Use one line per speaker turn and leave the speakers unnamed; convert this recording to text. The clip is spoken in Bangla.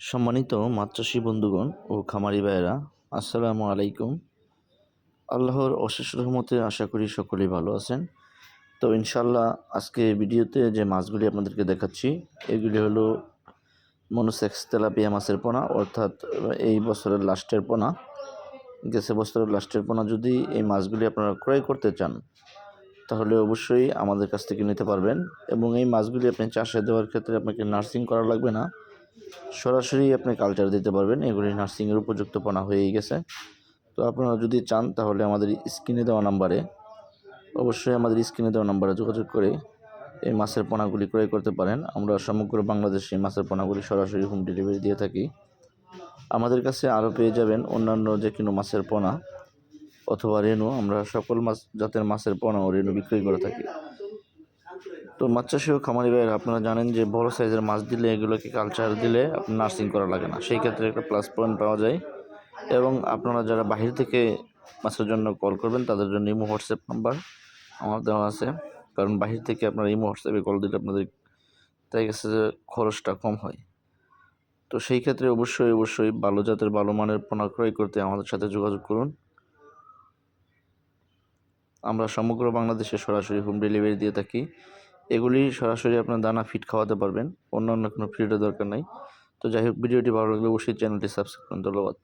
সম্মানিত মাছ বন্ধুগণ ও খামারি ভাইয়েরা, আসসালামু আলাইকুম। আল্লাহর অশেষ রহমতে আশা করি সকলেই ভালো আছেন। তো ইনশাল্লাহ আজকে ভিডিওতে যে মাছগুলি আপনাদেরকে দেখাচ্ছি, এগুলি হলো মনোসেক্স তেলাপিয়া মাছের পোনা, অর্থাৎ এই বছরের লাস্টের পোনা, গেছে বছরের লাস্টের পোনা। যদি এই মাছগুলি আপনারা ক্রয় করতে চান, তাহলে অবশ্যই আমাদের কাছ থেকে নিতে পারবেন এবং এই মাছগুলি আপনি চাষে দেওয়ার ক্ষেত্রে আপনাকে নার্সিং করা লাগবে না। সরাসরি আপনি কালচার দিতে পারবেন। এগুলি নার্সিংয়ের উপযুক্ত পোনা হয়েই গেছে। তো আপনারা যদি চান, তাহলে আমাদের স্ক্রিনে দেওয়া নাম্বারে অবশ্যই আমাদের স্ক্রিনে দেওয়া নাম্বারে যোগাযোগ করে এই মাছের পোনাগুলি ক্রয় করতে পারেন। আমরা সমগ্র বাংলাদেশে এই মাছের পোনাগুলি সরাসরি হোম ডেলিভারি দিয়ে থাকি। আমাদের কাছে আরও পেয়ে যাবেন অন্যান্য যে কোনো মাছের পোনা অথবা রেণু। আমরা সকল মাছ, জাতের মাছের পোনা ও রেণু বিক্রয় করে থাকি। তো মাছ চাষি ও খামারি ভাইয়েরা, আপনারা জানেন যে বড় সাইজের মাছ দিলে এগুলোকে কালচার দিলে আপনার নার্সিং করা লাগে না। সেই ক্ষেত্রে একটা প্লাস পয়েন্ট পাওয়া যায়। এবং আপনারা যারা বাহির থেকে মাছের জন্য কল করবেন, তাদের জন্য ইমো হোয়াটসঅ্যাপ নাম্বার আমার দেওয়া আছে। কারণ বাহির থেকে আপনারা ইমো হোয়াটসঅ্যাপে কল দিলে আপনাদের তাই গেছে যে খরচটা কম হয়। তো সেই ক্ষেত্রে অবশ্যই অবশ্যই ভালো জাতের, ভালো মানের পোনা ক্রয় করতে আমাদের সাথে যোগাযোগ করুন। আমরা সমগ্র বাংলাদেশে সরাসরি হোম ডেলিভারি দিয়ে থাকি। এগুলি সরাসরি আপনার দানা ফিট খাওয়াতে পারবেন। অন্য অন্য কোনো ফিডের দরকার নাই। তো যাই হোক, ভিডিওটি ভালো লাগলে অবশ্যই চ্যানেলটি সাবস্ক্রাইব করুন। ধন্যবাদ।